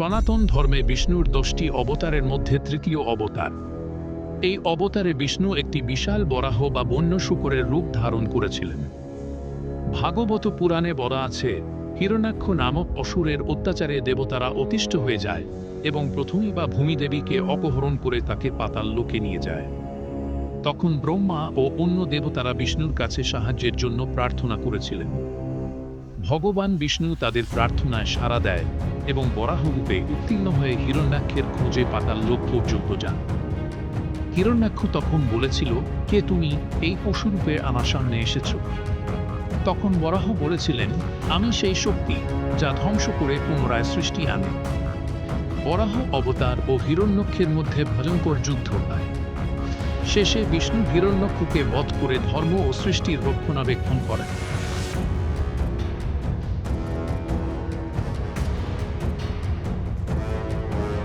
সনাতন ধর্মে বিষ্ণুর দশটি অবতারের মধ্যে তৃতীয় অবতার। এই অবতারে বিষ্ণু একটি বিশাল বরাহ বা বন্য শুকরের রূপ ধারণ করেছিলেন। ভাগবত পুরাণে বলা আছে হিরণাক্ষ নামক অসুরের অত্যাচারে দেবতারা অতিষ্ঠ হয়ে যায় এবং প্রথমে বা ভূমিদেবীকে অপহরণ করে তাকে পাতাল লোকে নিয়ে যায়। তখন ব্রহ্মা ও অন্য দেবতারা বিষ্ণুর কাছে সাহায্যের জন্য প্রার্থনা করেছিলেন। ভগবান বিষ্ণু তাদের প্রার্থনায় সাড়া দেয় এবং বরাহরূপে উত্তীর্ণ হয়ে হিরণ্যাক্ষের খোঁজে পাতাল লোক পর্যন্ত যান। হিরণ্যাক্ষ তখন বলেছিল, কে তুমি? এই পশুরূপে আমার সামনে এসেছ। তখন বরাহ বলেছিলেন, আমি সেই শক্তি যা ধ্বংস করে পুনরায় সৃষ্টি আনে। বরাহ, অবতার ও হিরণ্যক্ষের মধ্যে ভয়ঙ্কর যুদ্ধ হয়। শেষে বিষ্ণু হিরণ্যক্ষকে বধ করে ধর্ম ও সৃষ্টির রক্ষণাবেক্ষণ করেন।